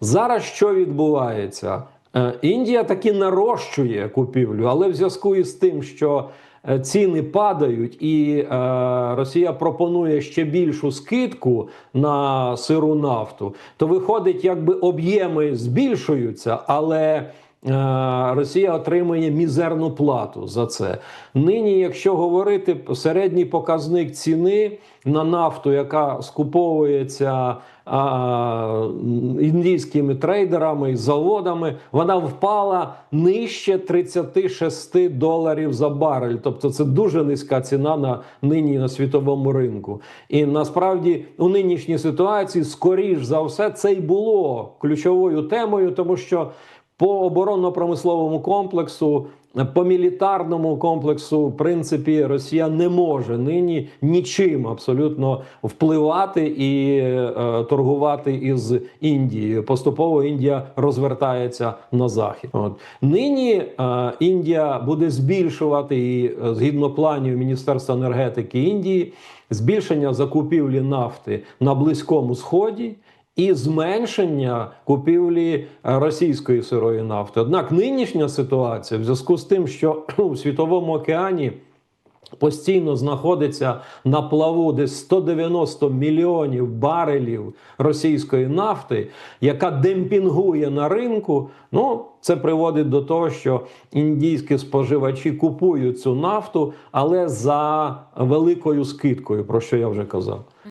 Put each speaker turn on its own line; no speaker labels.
Зараз що відбувається? Е, Індія таки нарощує купівлю, але в зв'язку із тим, що е, ціни падають, і е, Росія пропонує ще більшу скидку на сиру нафту, то виходить, якби об'єми збільшуються, але Росія отримує мізерну плату за це. Нині, якщо говорити середній показник ціни на нафту, яка скуповується а, індійськими трейдерами і заводами, вона впала нижче 36 доларів за барель. Тобто це дуже низька ціна на нині на світовому ринку. І насправді у нинішній ситуації, скоріш за все, це й було ключовою темою, тому що по оборонно-промисловому комплексу, по мілітарному комплексу, в принципі, Росія не може нині нічим абсолютно впливати і е, торгувати із Індією. Поступово Індія розвертається на захід. От нині е, Індія буде збільшувати і е, згідно планів Міністерства енергетики Індії збільшення закупівлі нафти на близькому сході і зменшення купівлі е, російської сирої нафти. Однак нинішня ситуація в зв'язку з тим, що у світовому океані. Постійно знаходиться на плаву десь 190 мільйонів барелів російської нафти, яка демпінгує на ринку. Ну це приводить до того, що індійські споживачі купують цю нафту, але за великою скидкою, про що я вже казав.